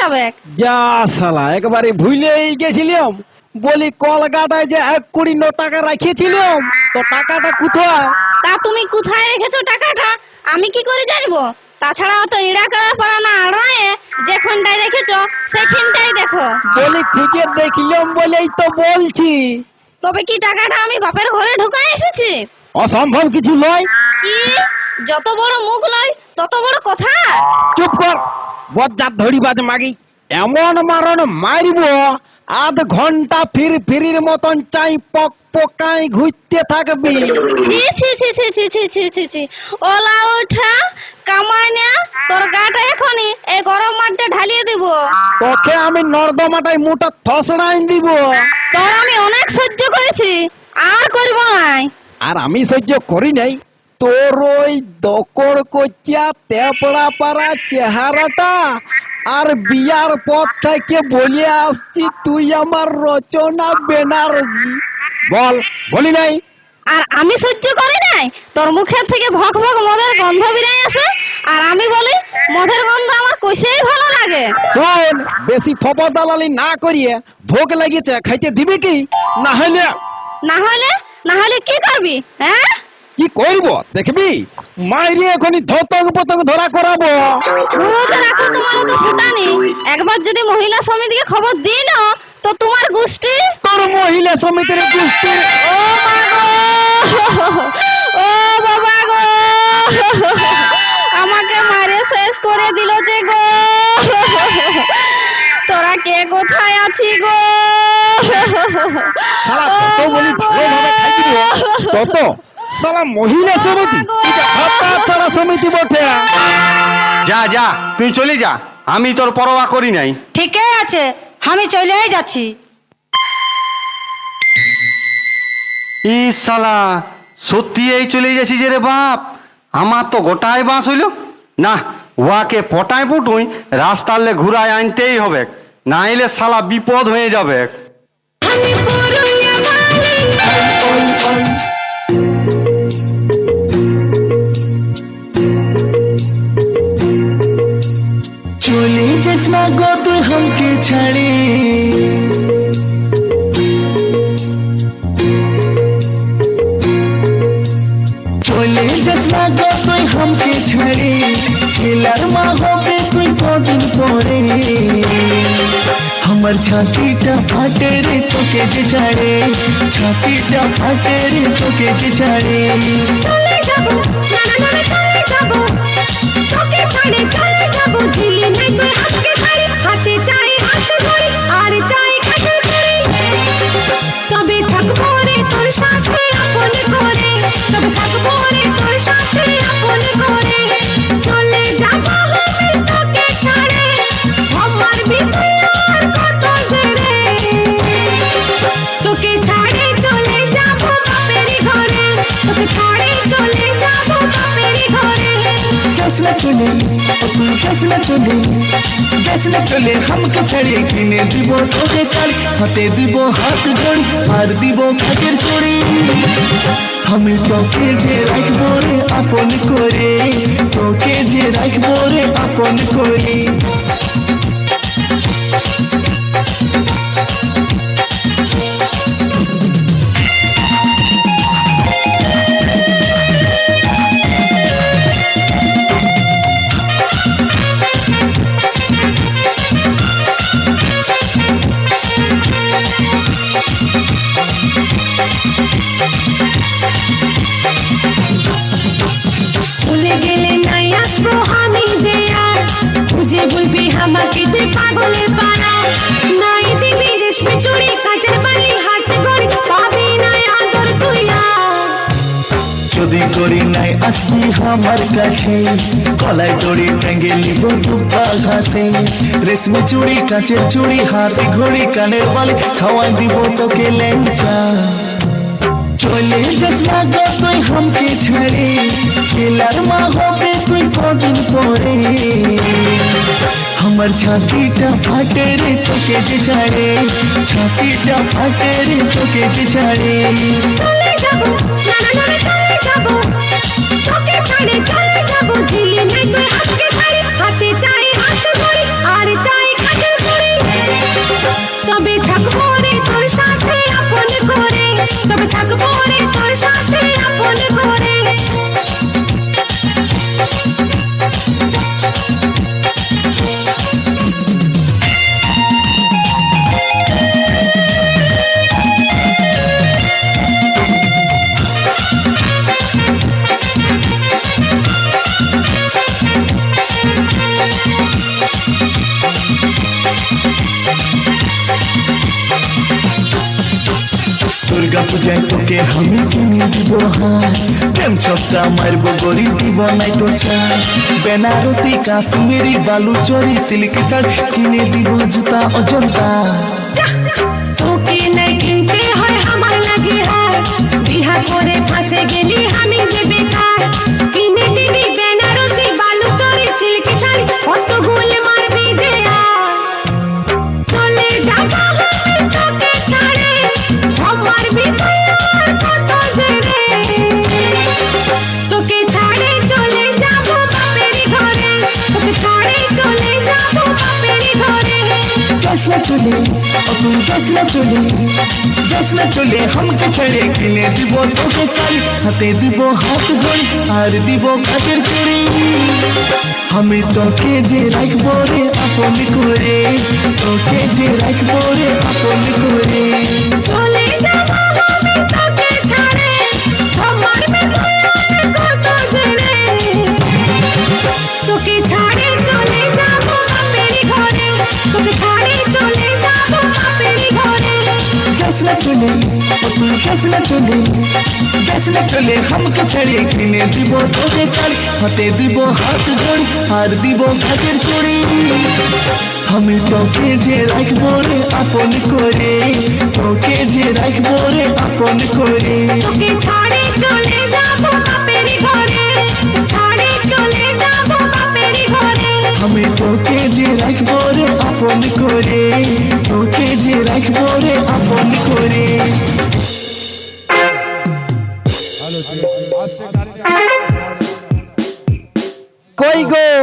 যাবে? যা শালা একবারে ভুলেই গেছিলাম। বলি কলকাতায় যে এক কোটি ন টাকা রাখিয়েছিলাম তো টাকাটা কোথায়? তা তুমি কোথায় রেখেছো টাকাটা? আমি কি করে জানব? তাছাড়া তো ইড়া করার পারা না আড়ায় যেখানটায় রেখেছো সেখানটাই দেখো। বলি খুঁজে দেখলাম বলেই তো বলছি। তবে কি টাকাটা আমি বাপের ঘরে ঢুকাই এসেছি? অসম্ভব কিছু নয়। কি? যত বড় মুখ লয় তত বড় কথা? চুপ কর। বজ্জাত ধরিবাজ মাগি। এমন মারণ মারিব আধ ঘণ্টা ফির ফিরির মতন চাই পক পকাই ঘুরতে থাকবি। ছি ছি ছি ছি ছি ছি ছি ছি ছি। ওলা ওঠা কামাই না তোর গাটা এখনি এই গরম মাঠে ঢালিয়ে দিব। তোকে আমি নর্দমাটাই মুটা থসড়াই দিব। তোর আমি অনেক সহ্য করেছি আর করব নাই। আর আমি সহ্য করি নাই। তোর ওই দকড় কচিয়া তেপড়া পাড়া চেহারাটা। আর বিয়ার পর থেকে বলে আসছি তুই আমার রচনা বেনারজি বল বলি নাই। আর আমি সহ্য করি নাই? তোর মুখের থেকে ভক ভক মদের গন্ধ বেরিয়ে আসে? আর আমি বলি মদের গন্ধ আমার কইসেই ভালো লাগে। শোন বেশি ফপর দালালি না করিয়ে ভোগ লাগিয়েছে খাইতে দিবি কি? না হলে না হলে না হলে কি করবি হ্যাঁ? কি করব? দেখবি? মাইরে এখনই ধতক পতক ধরা করাবো। মুহূর্তে রাখো তোমার তো ফুটানি। একবার যদি মহিলা সমিতিকে খবর দিই না তো তোমার গোষ্ঠী? তোর মহিলা সমিতির গোষ্ঠী। ও মা গো! ও বাবা গো! আমাকে মারে শেষ করে দিল যে গো! তোরা কে কোথায় আছি গো? শালা তত বলি ভালোভাবে খাইবি রে। তত। শালা মহিলা সমিতি। এটা ভাতা ছাড়া সমিতি বটে। যা যা তুই চলে যা। আমি তোর পরোয়া করি নাই। ঠিকই আছে আমি চলেই যাচ্ছি। ই শালা সত্যি এই চলে গেছি যে রে বাপ। আমার তো গোটায় বাঁশ হইল। না ওয়াকে পটায় পুটুই রাস্তালে ঘুরায় আনতেই হবে। না এলে শালা বিপদ হয়ে যাবে। ছাতিটা ফাটে রে তোকে যে ছাড়ে। ছাতিটা ফাটে রে তোকে যে ছাড়ে। তোকে ছাড়ে, চলে যাব। চলে যাস না চলে যাস না চলে, হামকে ছাড়িয়ে কিনে দিব তোকে শাড়ি হাতে দিব হাত জড়ি, আর দিব কাজের চড়ি। আমি তোকে যে রাখব রে, আপন করে, তোকে যে রাখব রে, আপন করে। দড়ি নাই আসবি আমার কাছে। কলাই দড়ি ট্যাঙ্গে নিব দুপা ঘাসে। রেশমি চুড়ি, কাঁচের চুড়ি হাতে ঘড়ি, কানের বালে, খাওয়াই দিব তোকে লেঞ্চা চলে যাস না গো তুই হামকে ছেড়ে, ছেলার মা হবে তুই কদিন পরে। আমার ছাতিটা ফাটে রে তোকে যে ছাতিটা ফাটে রে তোকে যে চলে যাব না না না চলে যাব পূজায় তোকে আমি কিনে দিব হার। প্রেম ছটা মারব গরিব দিব নাই তো চাই বেনারসি কাশ্মীরি বালু চরি শার্ট শাড়ি কিনে দিব জুতা অজন্তা। তোকে নাই চলে ও তুই যাস না চলে যাস না চলে, হামকে ছেড়ে কিনে দিব তোকে শাড়ি হাতে দিব হাত ঘড়ি আর দিব কাজের চুড়ি আমি তোকে যে রাখব রে, আপনি করে। তোকে যে রাখব রে, আপনি করে। গ্যাস না চলে তুই গ্যাস না চলে গ্যাস না চলে হামকে ছেড়ে কিনে দিব তোকে সার হাতে দিব হাত ধর আর দিব ঘাটের চড়ি আমি তোকে যে রাখব রে আপন করে তোকে যে রাখব রে আপন করে। আমি তোকে যে রাখব রে আপন করে তোকে যে রাখব রে আপন